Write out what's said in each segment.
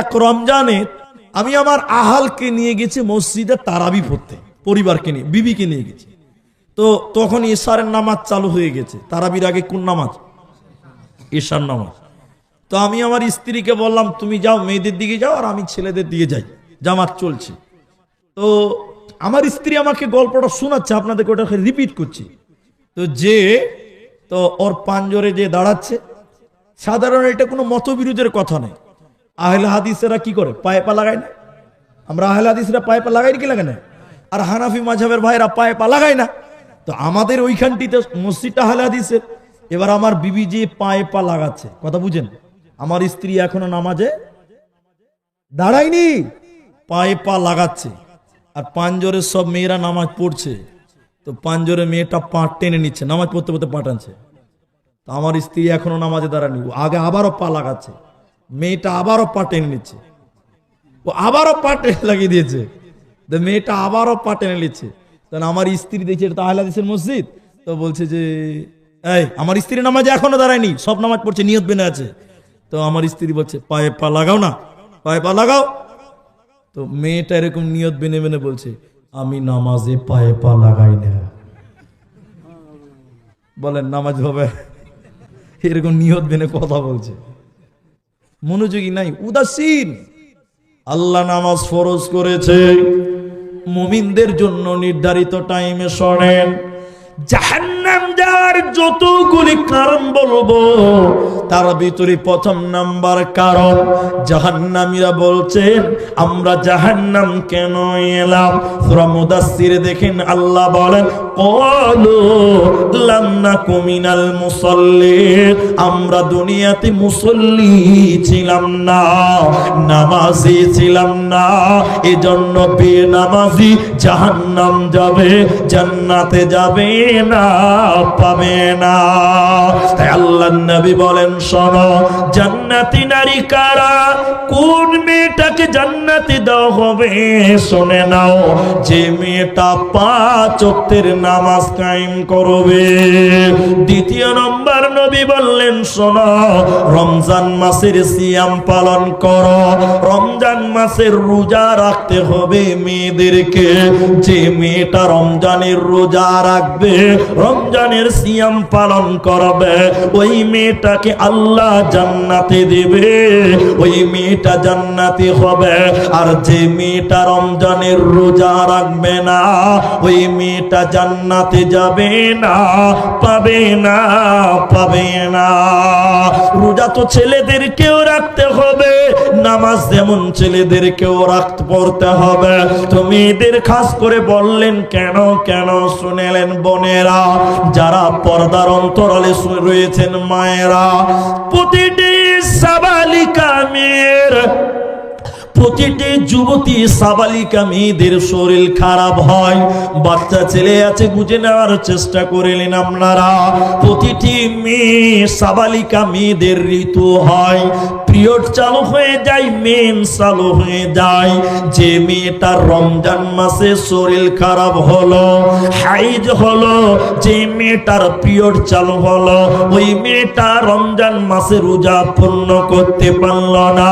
এক রমজানে আমি আমার আহালকে নিয়ে গেছি মসজিদে তারাবি পড়তে, পরিবারকে নিয়ে, বিবিকে নিয়ে গেছি। তো তখন ইশারের নামাজ চালু হয়ে গেছে। তারাবির আগে কোন নামাজ? ঈশার নামাজ। তো আমি আমার স্ত্রীকে বললাম, তুমি যাও, মেয়েদের দিকে যাও আর আমি ছেলেদের দিকে যাই। জামাত চলছে। তো আমার স্ত্রী আমাকে গল্পটা শোনাচ্ছে, আপনাদেরকে ওটাকে রিপিট করছি। তো যে, তো ওর পাঞ্জরে যে দাঁড়াচ্ছে, সাধারণ এটা কোনো মতবিরোধের কথা নেই আহলে হাদিসেরা কি করে? পায়ে পা লাগায় না? আমরা আহলে হাদিসরা পায়ে পা লাগাই কি লাগে না? আর হানাফি মাঝাবের ভাইরা পায়ে পা লাগায় না? তো আমাদের ওইখানটিতে মসজিদটা আহলে হাদিসের। এবার আমার বিবি যে পায়ে পা লাগাচ্ছে, কথা বুঝেন? আমার স্ত্রী এখনও নামাজে দাঁড়ায়নি। পায়ে পা লাগাচ্ছে। আর পাঞ্জরে সব মেয়েরা নামাজ পড়ছে। তো পাঞ্জরে মেয়েটা পা টেনে নিচ্ছে, নামাজ পড়তে পড়তে পাঠাচ্ছে তো আমার স্ত্রী এখনও নামাজে দাঁড়ানি আগে আবারও পা লাগাচ্ছে। মেয়েটা আবারও পা টেনে নিচ্ছে। ও আবারও পা টেনে লাগিয়ে দিয়েছে। মেয়েটা আবারও পা টেনে নিচ্ছে। তখন আমার স্ত্রী দেখছে এটা তো আহলাদিসের মসজিদ। তো বলছে যে, এই, আমার স্ত্রী নামাজ এখনও দাঁড়ায়নি, সব নামাজ পড়ছে, নিয়ত বেনে আছে। তো আমার স্ত্রী বলছে, পায়ে পা লাগাও না, পায়ে পা লাগাও। তো মেয়েটা এরকম নিয়ত বেনে বেনে বলছে, আমি নামাজে পায়ে পা লাগাই না। বলেন, নামাজ হবে? এরকম নিয়ত বেনে কথা বলছে। মনোযোগী নাই, উদাসীন। আল্লাহ নামাজ ফরজ করেছে। মুমিনদের জন্য নির্ধারিত টাইমে শোনেন। জাহান্নাম যার যতগুলি কারণ বলব তার ভিতরে প্রথম নাম্বার কারণ, জাহান্নামীরা বলছেন আমরা জাহান্নাম কেন এলাম? সূরা মুদাসসিরে দেখেন, আল্লাহ বলেন, ক্বালু লাম নাকু মিনাল আমরা দুনিয়াতে মুসল্লি ছিলাম না, নামাজি ছিলাম না, এজন্য বেনামাজি জাহান্নাম যাবে, জান্নাতে যাবে না, পাবে না। তাই আল্লাহ নবী বলেন জান্নাতি নারী কারা? কোন মেয়েটাকে জান্নাতি দাও হবে? শুনে নাও, যে মেয়েটা পাঁচ নামাজ কায়েম করবে। দ্বিতীয় নম্বর নবী বললেন রমজান মাসের সিয়াম পালন রমজান মাসের রোজা রাখতে হবে মেয়েদেরকে। যে মেয়েটা রমজানের রোজা রাখবে, রমজানের সিয়াম পালন করবে, ওই মেয়েটাকে আল্লাহ জান্নাতে দেবে, ওই মেয়েটা জান্নাতে হবে। আর যে মেয়েটা রমজানের রোজা রাখবে না, ওই মেয়েটা জান্নাতে যাবে না, পাবে না পাবে না। রোজা তো ছেলেদেরকেও রাখতে হবে। নামাজ যেমন ছেলেদেরকেও রাখত, পড়তে হবে। তো মেয়েদের খাস করে বললেন, কেন কেন? শুনেলেন বোনেরা, যারা পর্দার অন্তরালে রয়েছেন মায়েরা, প্রতিটি সাবালিকা মেয়ের প্রতিটি যুবতী সাবালিকা মেয়েদের শরীর খারাপ হয়। বাচ্চা ছেলে আছে, বুঝে নেওয়ার চেষ্টা করিলেন আপনারা। প্রতিটি মেয়ে সাবালিকা মেয়েদের ঋতু হয়। পিরিয়ড চালু হয়ে যায় মেন চালু হয়ে যায়। যে মেয়েটার রমজান মাসে শরীর খারাপ হলো, হাইজ হলো, যে মেয়েটার পিরিয়ড চালু হলো, ওই মেয়েটা রমজান মাসে রোজা পূর্ণ করতে পারল না।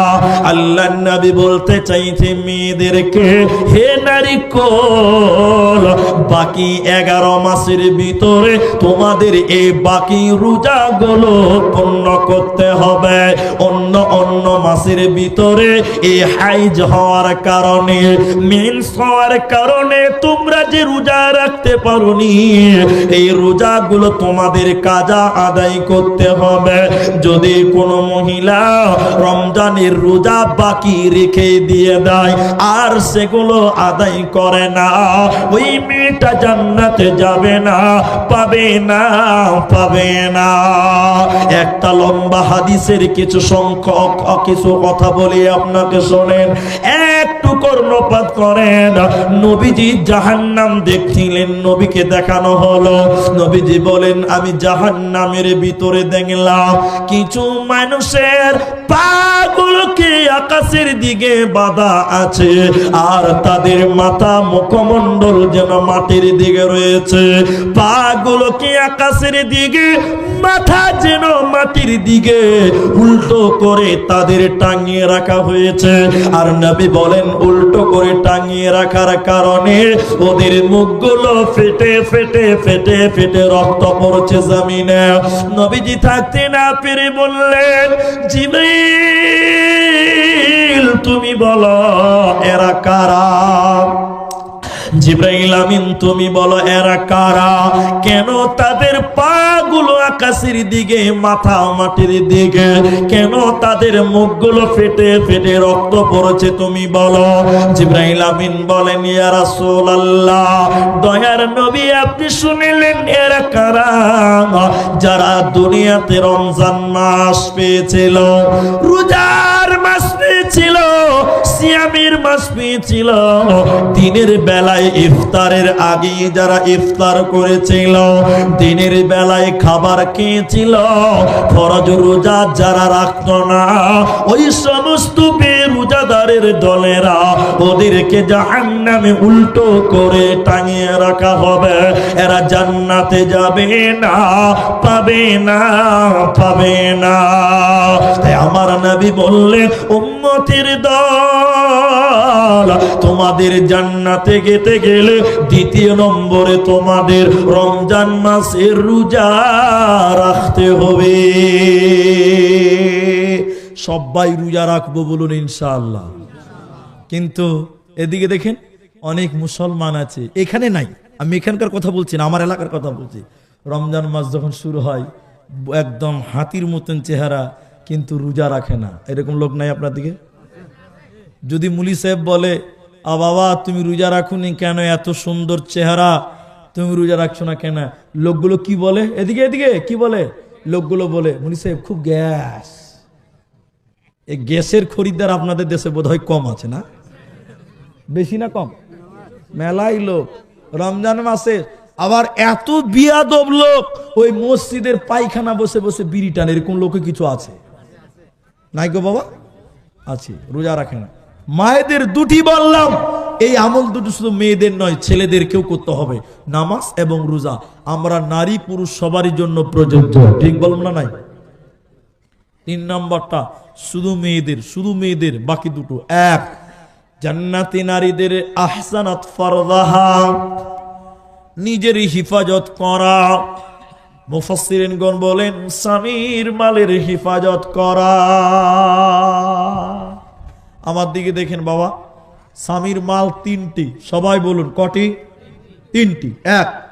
আল্লাহ নবী বলতে চাইছে মেয়েদেরকে, হে নারী কল, বাকি এগারো মাসের ভিতরে তোমাদের এই বাকি রোজা গুলো পূর্ণ করতে হবে। অন্য অন্য মাসের ভিতরে এই হাইজ হওয়ার কারণে, মেন্স হওয়ার কারণে তোমরা যে রোজা রাখতে পারোনি, এই রোজাগুলো তোমাদের কাজা আদায় করতে হবে। যদি কোনো মহিলা রমজানের রোজা বাকি রেখে দিয়ে দেয়, আর সেগুলো আদায় করে না, ওই মেয়েটা জান্নাতে যাবে না, পাবে না পাবে না। একটা লম্বা হাদিসের কিছু সংখ্যক কিছু কথা বলি আপনাকে শোনেন। এক একটু কর্ণপাত করেন। নবীজি জাহান্নাম দেখছিলেন, নবীকে দেখানো হলো। নবীজি বলেন, আমি জাহান্নামের ভিতরে দেখলাম কিছু মানুষের পাগুলোকে আকাশের দিকে বাঁধা আছে আর তাদের মাথা মুখমণ্ডল যেন মাটির দিকে রয়েছে। পাগুলোকে আকাশের দিকে মাথা যেন মাটির দিকে উল্টো করে তাদের টাঙিয়ে রাখা হয়েছে। আর নবী বলেন, উল্টো করে টাঙিয়ে রাখার কারণে ওদের মুখগুলো ফেটে ফেটে ফেটে ফেটে রক্ত পড়ছে জমিনে। নবীজি থাকতে না পেরে বললেন, জিবরিল, তুমি বলো, এরা কারা? জিব্রাইল আমিন, তুমি বলো, এরা কারা? কেন তাদের পাগুলো আকাশের দিকে, মাথা মাটির দিকে? কেন তাদের মুখগুলো ফেটে ফেটে রক্ত পড়েছে, তুমি বলো? জিব্রাইল আমিন বলেন, ইয়া রাসূলুল্লাহ, দয়ার নবী, আপনি শুনিলেন, এরা কারা? যারা দুনিয়াতে রমজান মাস পেয়েছিল, রোজার মাস পেয়েছিল সিয়ামের মাস পেয়েছিল। দিনের বেলায় ইফতারের আগে যারা ইফতার করেছিল, দিনের বেলায় খাবার খেয়েছিল, ফরজ রোজা যারা রাখত না, ওই সমস্ত বেরোজাদারের দলেরা ওদেরকে জাহান্নামে উল্টো করে টাঙিয়ে রাখা হবে। এরা জান্নাতে যাবে না, পাবে না পাবে না। তাই আমার নবী বললেন, উম্মতের দল তোমাদের জান্নাতে গেতে গেলে দ্বিতীয় নম্বরে তোমাদের রমজান মাসের রোজা রাখতে হবে। সবাই রোজা রাখব বলুন ইনশাআল্লাহ। কিন্তু এদিকে দেখেন অনেক মুসলমান আছে, এখানে নাই। আমি এখানকার কথা বলছি না, আমার এলাকার কথা বলছি। রমজান মাস যখন শুরু হয়, একদম হাতির মতন চেহারা, কিন্তু রোজা রাখে না। এরকম লোক নাই আপনার দিকে? যদি মুলি সাহেব বলে, আ বাবা, তুমি রোজা রাখুনি কেন? এত সুন্দর চেহারা। তুমি রোজা রাখছো না কেন? লোকগুলো কি বলে? এদিকে এদিকে, কি বলে? লোকগুলো বলে, মুলি সাহেব, খুব গ্যাস। এই গ্যাসের খরিদ্দার আপনাদের দেশে বোধহয় কম আছে না? বেশি না কম? মেলাই লোক, রমজান মাসে আবার এত বিয়াদব লোক, ওই মসজিদের পায়খানা বসে বসে বিড়ি টান, এরকম লোকে কিছু আছে? নাই গো বাবা, আছে, রোজা রাখে না। মায়েদের দুটি বললাম। এই আমল দুটো শুধু মেয়েদের নয়, ছেলেদেরকেও করতে হবে। নামাজ এবং রোজা। আমরা নারী পুরুষ সবারই জন্য প্রযোজ্য। ঠিক বললাম না নাই? তিন নম্বরটা, শুধু মেয়েদের শুধু মেয়েদের, বাকি দুটো। এক, জান্নাতি নারীদের আহসানাত ফরদাহা। নিজের হিফাজত করা। মুফাসসিরিনগণ বলেন, স্বামীর মালের হিফাজত করা। আমার দিকে দেখেন বাবা। স্বামীর মাল তিনটি। সবাই বলুন, কটি? তিনটি। এক।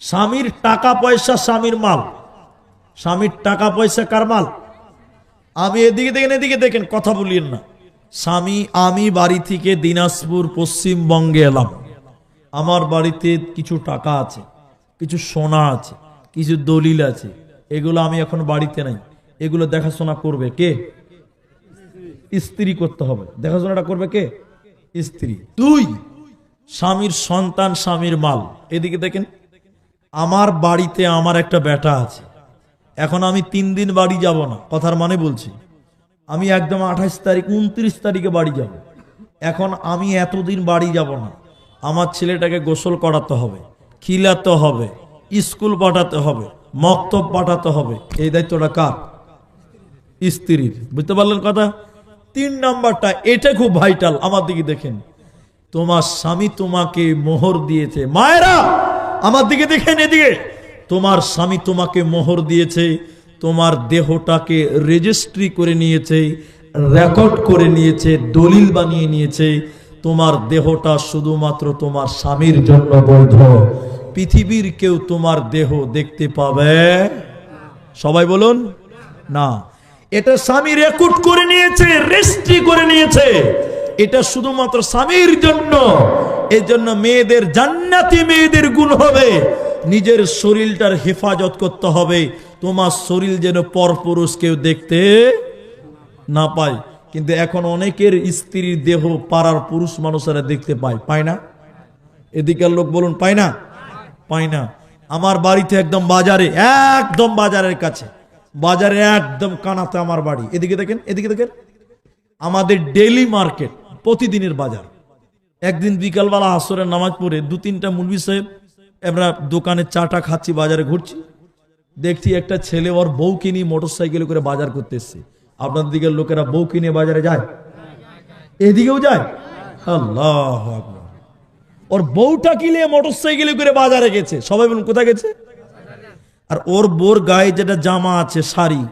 স্বামীর টাকা পয়সা, স্বামীর মাল। স্বামীর টাকা পয়সা কার মাল? আমি এদিকে দেখেন এদিকে দেখেন, কথা বলিয়েন না। স্বামী, আমি বাড়ি থেকে দিনাজপুর পশ্চিমবঙ্গে এলাম। আমার বাড়িতে কিছু টাকা আছে, কিছু সোনা আছে, কিছু দলিল আছে। এগুলো আমি এখন বাড়িতে নাই। এগুলো দেখাশোনা করবে কে? স্ত্রী করতে হবে। দেখাশোনাটা করবে কে? স্ত্রী। তুই স্বামীর সন্তান, স্বামীর মাল। এদিকে দেখেন, আমার বাড়িতে আমার একটা বেটা আছে। এখন আমি তিন দিন বাড়ি যাব না, কথার মানে বলছি। আমি একদম আঠাশ তারিখ, উনত্রিশ তারিখে বাড়ি যাব। এখন আমি এতদিন বাড়ি যাব না। আমার ছেলেটাকে গোসল করাতে হবে, খিলাতে হবে, স্কুল পাঠাতে হবে, মক্তব পাঠাতে হবে। এই দায়িত্বটা কার? স্ত্রীর। বুঝতে পারলেন কথা? তিন নাম্বারটা, এটা খুব ভাইটাল আমার দিকে দেখেন। তোমার স্বামী তোমাকে মোহর দিয়েছে। মায়েরা, আমার দিকে দেখেন এদিকে। তোমার স্বামী তোমাকে মোহর দিয়েছে, তোমার দেহটাকে রেজিস্ট্রি করে নিয়েছে রেকর্ড করে নিয়েছে, দলিল বানিয়ে নিয়েছে। তোমার দেহটা শুধুমাত্র তোমার স্বামীর জন্য বৈধ। পৃথিবীর কেউ তোমার দেহ দেখতে পাবে? সবাই বলুন, না। এটা স্বামী রেকর্ড করে নিয়েছে, রেজিস্ট্রি করে নিয়েছে। এটা শুধুমাত্র স্বামীর জন্য। এই জন্য মেয়েদের জান্নাতি মেয়েদের গুণ হবে। নিজের শরীরটার হেফাজত করতে হবে। তোমার শরীর যেন পরপুরুষ কেউ দেখতে না পায়। কিন্তু এখন অনেকের স্ত্রীর দেহ পাড়ার পুরুষ মানুষেরা দেখতে পায়। পায় না? এদিকের লোক বলুন, পায় না? পায় না। আমার বাড়িতে একদম বাজারে, একদম বাজারের কাছে। বাজারে একদম কানাতে আমার বাড়ি। এদিকে দেখেন এদিকে দেখেন। আমাদের ডেইলি মার্কেট প্রতিদিনের বাজার। একদিন বিকালবেলা আসরের নামাজ পড়ে দু তিনটা মুলবি সাহেব, আমরা দোকানে চাটা খাচ্ছি, বাজারে ঘুরছি। দেখছি একটা ছেলে ওর বউ কিনি মোটর সাইকেলে করে বাজার করতে এসছে। আপনাদের দিকের লোকেরা বউ কিনে বাজারে যায়? এদিকেও যায়? আল্লাহ। ওর বউটা কিনে মোটর সাইকেলে করে বাজারে গেছে? সবাই বলুন, কোথায় গেছে? আর ওর বোর গায়ে যেটা জামা আছে, শাড়ি,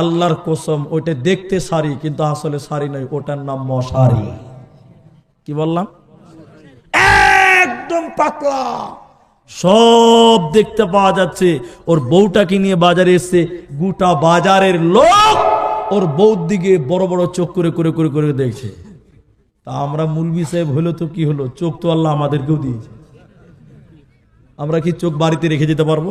আল্লাহর কসম, ওইটা দেখতে শাড়ি, কিন্তু আসলে শাড়ি নয়, ওটার নাম মশারি। কি বললাম? একদম পাতলা। সব দেখতে পাওয়া যাচ্ছে। ওর বউটাকে নিয়ে বাজারে এসছে। গোটা বাজারের লোক ওর বউর দিকে বড় বড় চোখ করে করে করে করে দেখছে। তা আমরা মুলবি সাহেব হলো তো কি হলো? চোখ তো আল্লাহ আমাদেরকেও দিয়েছে। আমরা কি চোখ বাড়িতে রেখে যেতে পারব?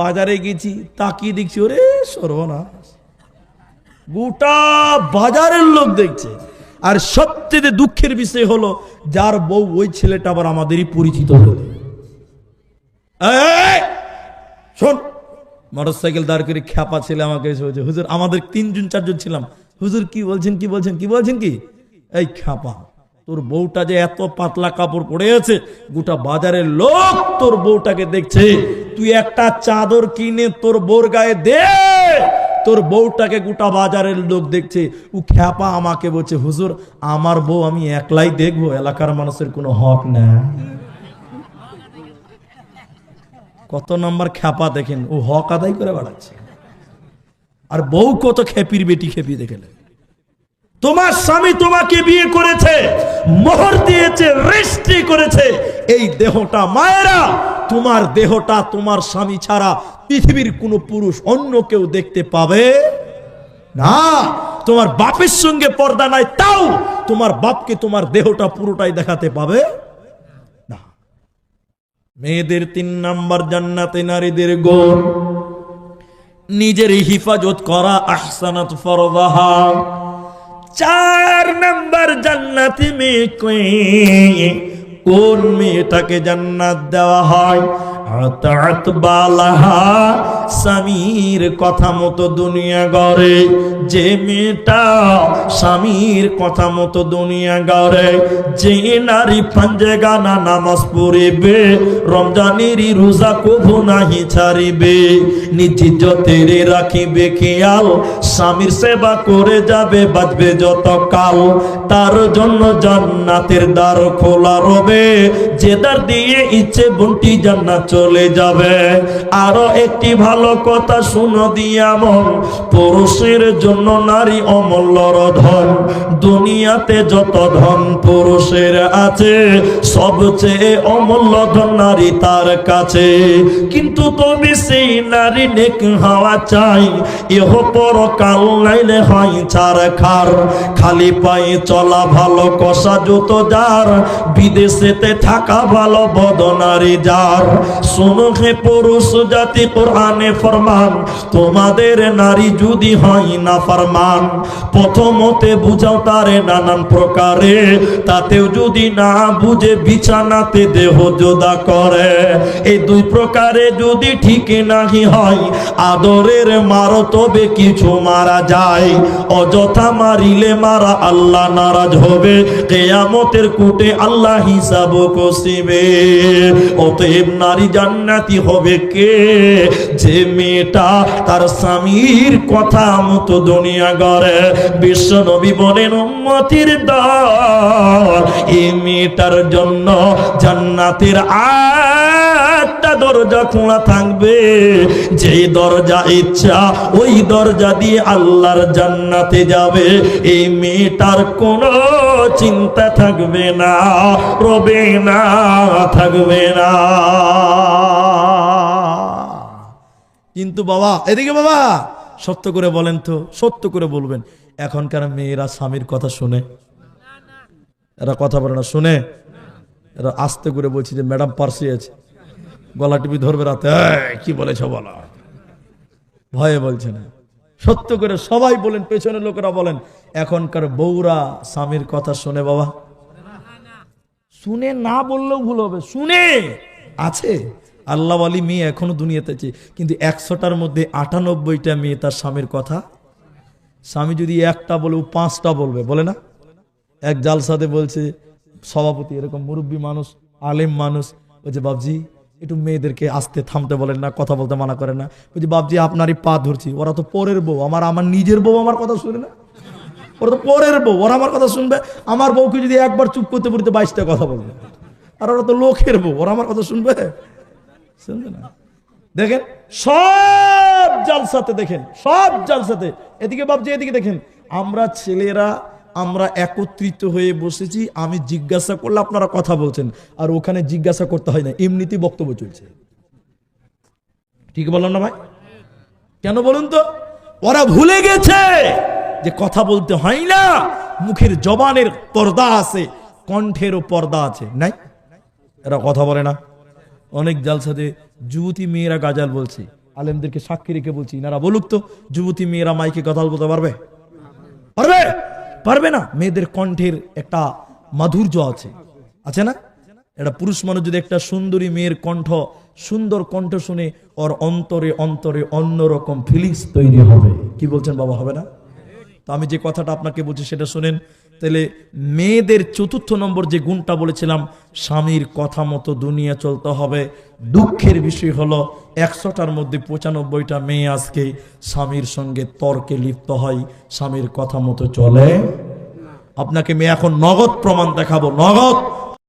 বাজারে গেছি, তাকিয়ে দেখছি, ওরে সর্বনাশ। গোটা বাজারের লোক দেখছে। আর সবচেয়ে দুঃখের বিষয় হলো, যার বউ ওই ছেলেটা আবার আমাদেরই পরিচিত হলো। শোন মোটর সাইকেল দাঁড় করে খ্যাপা ছেলে আমাকে এসে বলছে, হুজুর, আমাদের তিনজন, চারজন ছিলাম। হুজুর, কি বলছেন কি বলছেন কি বলছেন কি? এই খ্যাপা, তোর বউটা যে এত পাতলা কাপড় পরে আছে, গোটা বাজারের লোক তোর বউটাকে দেখছে। তুই একটা চাদর কিনে তোর বউর গায়ে দে। তোর বউটাকে গোটা বাজারের লোক দেখছে। ও খ্যাপা আমাকে বলছে, হুজুর, আমার বউ আমি একলাই দেখব, এলাকার মানুষের কোনো হক না কত নম্বর খ্যাপা দেখেন, ও হক আদায় করে বেড়াচ্ছে। আর বউ কত খেপির বেটি খেপি দেখেলে তোমার স্বামী তোমাকে বিয়ে করেছে, মোহর দিয়েছে রেস্ট্রি করেছে, এই দেহটা মায়েরা তোমার দেহটা তোমার স্বামী ছাড়া পৃথিবীর কোনো পুরুষ অন্য কেউ দেখতে পাবে না। তোমার বাপের সঙ্গে পর্দা নাই, তাও তোমার বাপকে তোমার দেহটা পুরোটাই দেখাতে পাবে না। মেয়েদের তিন নাম্বার জান্নাতে নারীদের গুণ নিজের হিফাজত করা আহসানাত ফরদাহা। চার নাম্বার জান্নাতি মেয়ে কোন মেয়েটাকে জান্নাত দেওয়া হয়? আতাত বালাহা স্বামীর কথা মতো দুনিয়া গড়ে, যে মেয়েটা স্বামীর কথা মতো দুনিয়া গড়ে, যে নারী পাঞ্জে গানা নামাজ পড়িবে রমজানেরই রোজা কভু নাহি ছাড়িবে, নিজ যতেরে রাখিবে খেয়াল, স্বামীর সেবা করে যাবে, বাঁচবে যত কাল তার জন্য জান্নাতের দ্বার খোলা রবে, যে দ্বার দিয়ে ইচ্ছে বন্টি জান্নাত চলে যাবে, আরও একটি ভালো কথা শুনো দিয়া মন। পুরুষের জন্য নারী অমূল্যর ধন দুনিয়াতে যত ধন পুরুষের আছে, সবচেয়ে অমূল্য ধন নারী তার কাছে। কিন্তু তবে সেই নারী নেক হওয়া চাই। এহ পর কাল নাইলে হয় ছাড় খার খালি পায়ে চলা ভালো কষা জুত যার। বিদেশেতে থাকা ভালো বদনারী যার। শুনো হে পুরুষ জাতি কোরআনে ফরমান, তোমাদের নারী যদি হয় না ফরমান, প্রথমতে বুঝাও তারে নানান প্রকারে, তাতেও যদি না বুঝে বিছানাতে দেহ যোদা করে। এই দুই প্রকারে যদি ঠিক নাহি হয়, আদরের মারো তবে কিছু মারা যায়। অযথা মারিলে মারা আল্লাহ নারাজ হবে, কেয়ামতের কুটে আল্লাহ হিসাব কষিবে। অতএব নারী জান্নাতি হবে কে? যে মেয়েটা তার স্বামীর কথা মতো দুনিয়া গড়ে বিশ্ব নবী বলেন, উম্মতির দল, এই মেয়েটার জন্য জান্নাতের আটটা দরজা খোলা থাকবে। যেই দরজা ইচ্ছা, ওই দরজা দিয়ে আল্লাহর জান্নাতে যাবে। এই মেয়েটার কোনো চিন্তা থাকবে না, রবে না, থাকবে না। কিন্তু বাবা এদিকে বাবা সত্য করে বলেন তো সত্য করে বলবেন। এখনকার মেয়েরা স্বামীর কথা শুনে। এরা কথা বলে না শুনে। এরা আস্তে করে বলছি যে ম্যাডাম পার্সি আছে। গলা টিপি ধরবে রাতে। "এই, কি বলেছ বলা? ভয়ে বলছে না। সত্য করে সবাই বলেন পেছনের লোকেরা বলেন। এখনকার বউরা স্বামীর কথা শুনে বাবা। শুনে না বললেও ভুল হবে। শুনে! আছে। আল্লাহ আলী মেয়ে, এখনও দুনিয়াতে আছে। কিন্তু একশোটার মধ্যে আটানব্বইটা মেয়ে তার স্বামীর কথা। স্বামী যদি একটা বলে, ও পাঁচটা বলবে, বলে না? এক জালসাতে বলছে, সভাপতি, এরকম মুরব্বী মানুষ, আলেম মানুষ, বলছে বাবজি একটু মেয়েদেরকে আসতে থামতে বলেন না, কথা বলতে মানা করেন না। বলছি বাবজি আপনারই পা ধরছি, ওরা তো পরের বউ, আমার আমার নিজের বউ আমার কথা শুনে না? ওরা তো পরের বউ, ওরা আমার কথা শুনবে, আমার বউকে যদি একবার চুপ করতে বলতে বাইশটা কথা বলবে, আর ওরা তো লোকের বউ, ওরা আমার কথা শুনবে? দেখেন, সব জালসাতে দেখেন, সব জালসাতে। এদিকে বাবজি এদিকে দেখেন, আমরা ছেলেরা, আমরা একত্রিত হয়ে বসেছি, আমি জিজ্ঞাসা করলে আপনারা কথা বলছেন, আর ওখানে জিজ্ঞাসা করতে হয় না, এমনিতেই বক্তব্য চলছে। ঠিক বললাম না ভাই? কেন বলুন তো? ওরা ভুলে গেছে যে কথা বলতে হয় না, মুখের জবানের পর্দা আছে, কণ্ঠেরও পর্দা আছে। নাই? এরা কথা বলে না। অনেক জালসাতে যুবতী মেয়েরা গাজাল বলছে। আলেমদেরকে সাক্ষী রেখে বলছি, ইনারা বলুক তো, যুবতী মেয়েরা মাইকে কথা বলতে পারবে? পারবে? পারবে না। মেয়েদের কণ্ঠের একটা মাধুর্য আছে। আছে না? একটা পুরুষ মানুষ যদি একটা সুন্দরী মেয়ের কণ্ঠ, সুন্দর কণ্ঠ শুনে ওর অন্তরে অন্তরে অন্যরকম ফিলিংস তৈরি হবে। কি বলছেন বাবা, হবে না? তো আমি যে কথাটা আপনাকে বলছি সেটা শুনেন। তাহলে মেয়েদের চতুর্থ নম্বর যে গুণটা বলেছিলাম, স্বামীর কথা মতো দুনিয়া চলতে হবে। দুঃখের বিষয় হলো, একশোটার মধ্যে পঁচানব্বইটা মেয়ে আজকে স্বামীর সঙ্গে তর্কে লিপ্ত হয়, স্বামীর কথা মতো চলে। আপনাকে মেয়ে এখন নগদ প্রমাণ দেখাবো, নগদ।